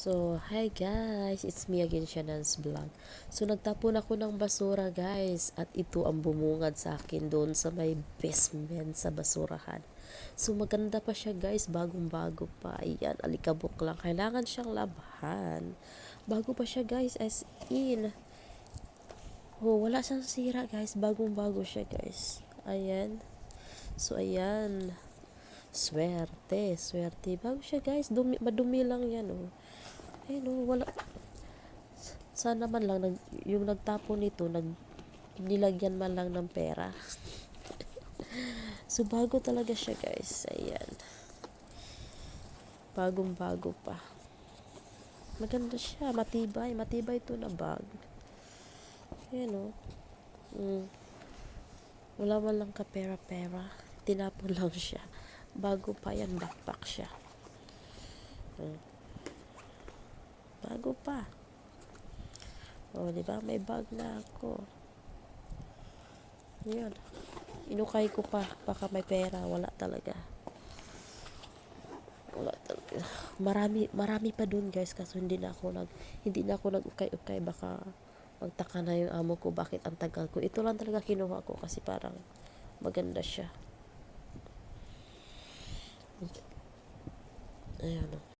So, hi guys! It's me again, Shanan's Vlog. So, nagtapon ako ng basura guys. At ito ang bumungad sa akin doon sa may basement sa basurahan. So, maganda pa siya guys. Bagong-bago pa. Ayan, alikabok lang. Kailangan siyang labhan. Bago pa siya guys. As in. Oh, wala siyang sira guys. Bagong-bago siya guys. Ayan. So, ayan. Swerte, swerte. Bago siya guys. Dumi, madumi lang yan oh. Ayun oh, wala. Sana man lang nag, yung nagtapon nito, nag, nilagyan man lang ng pera. so, bago talaga siya guys. Ayan. Bagong bago pa. Maganda siya. Matibay. Matibay ito na bag. Ayan oh. Mm. Wala man lang ka pera-pera. Tinapon lang siya. Bago pa yan, backpack siya. Mm. Bago pa. O, di ba? May bag na ako. Yun. Inukay ko pa. Baka may pera. Wala talaga. Wala talaga. Marami, marami pa dun guys. Kaso hindi na ako nag, hindi na ako nag-ukay-ukay. Baka magtaka na yung amo ko. Bakit ang tagal ko. Ito lang talaga kinuha ko. Kasi parang maganda siya. Ayan o.